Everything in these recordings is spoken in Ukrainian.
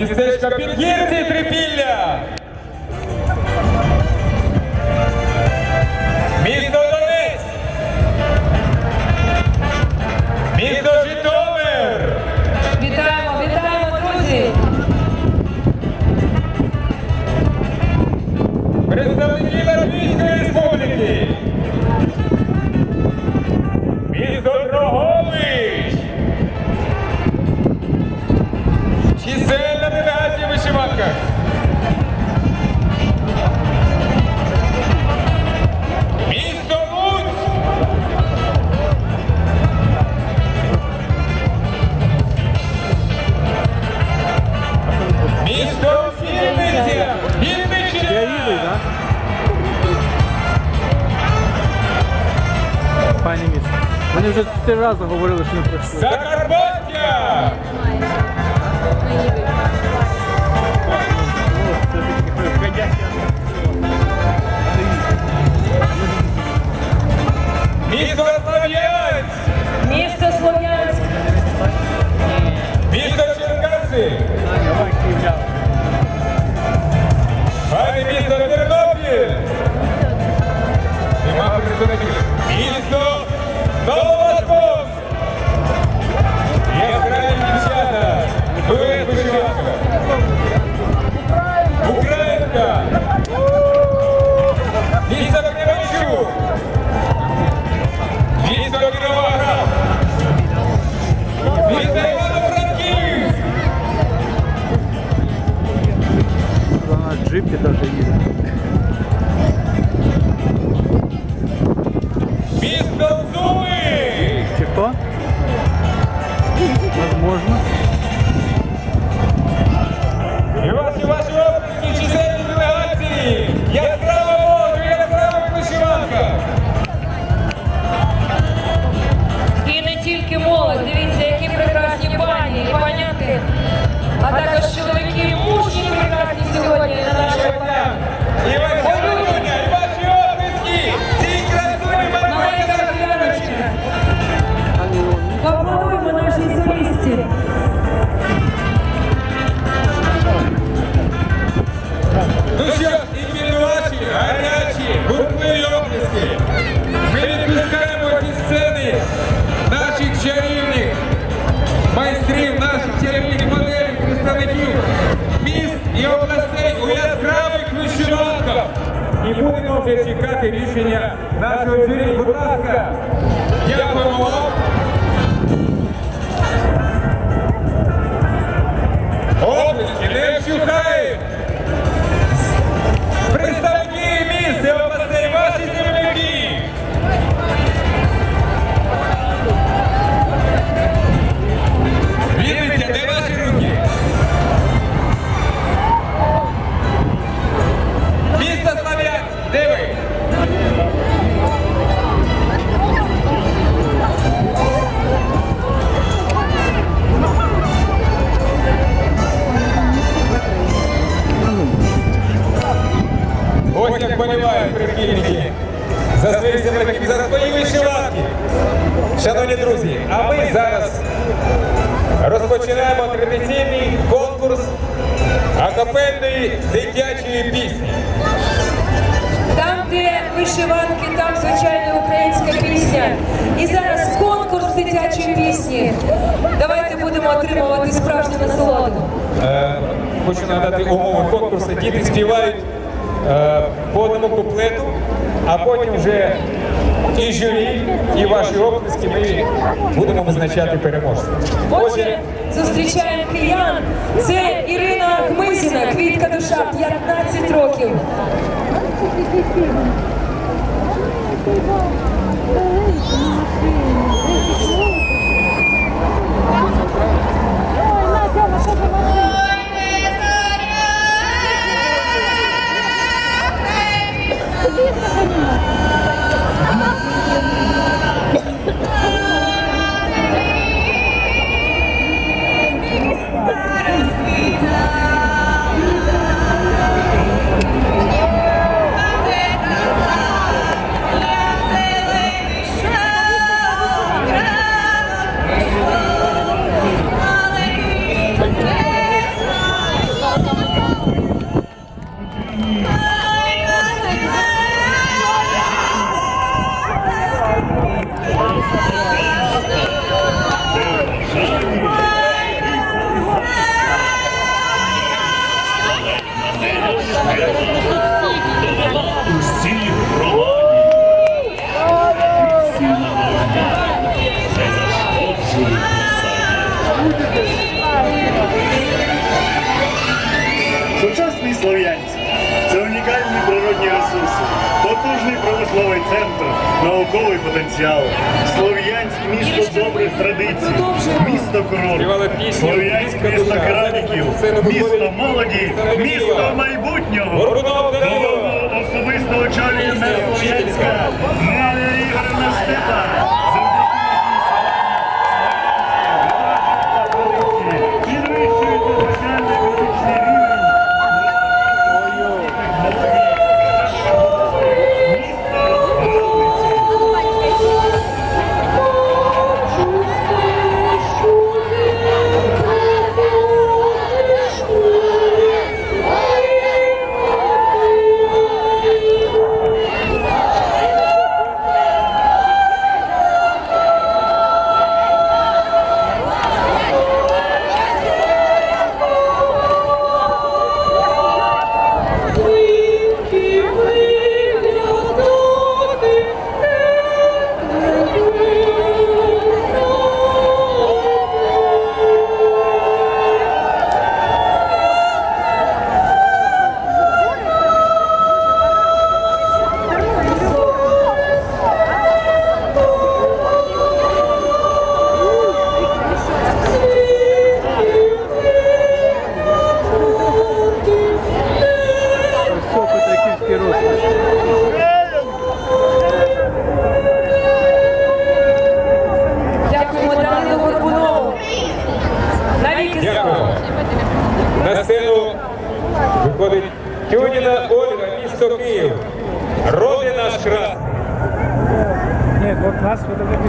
містечка Підгірці Трипілля. Місто Місто Пані місто. Вони вже чотири рази говорили, що не пройшли. Закарпаття! Місто Возможно. І чекати рішення нашого журі. Будь ласка, дякуємо вам. Облески не вщухають. За своїх земляків, за свої вишиванки. Шановні друзі, а ми зараз розпочинаємо традиційний конкурс акапельної дитячої пісні. Там, де вишиванки, там звичайно українська пісня. І зараз конкурс дитячої пісні. Давайте будемо отримувати справжню насолоду. Е, хочу нагадати умови конкурсу. Діти співають е, по одному куплету, а потім вже і журі, і ваші оплески ми будемо визначати переможця. Отже, зустрічаємо киян. Це Ірина Хмизіна, квітка душа, 15 років. Ой, Надя, слов'янці. Це унікальні природні ресурси, потужний промисловий центр, науковий потенціал, Слов'янськ місто добрих традицій, місто курорт, Слов'янськ місто кераміків, місто молоді, місто майбутнього. with a little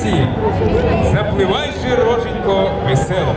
композиції Запливай же роженько весело.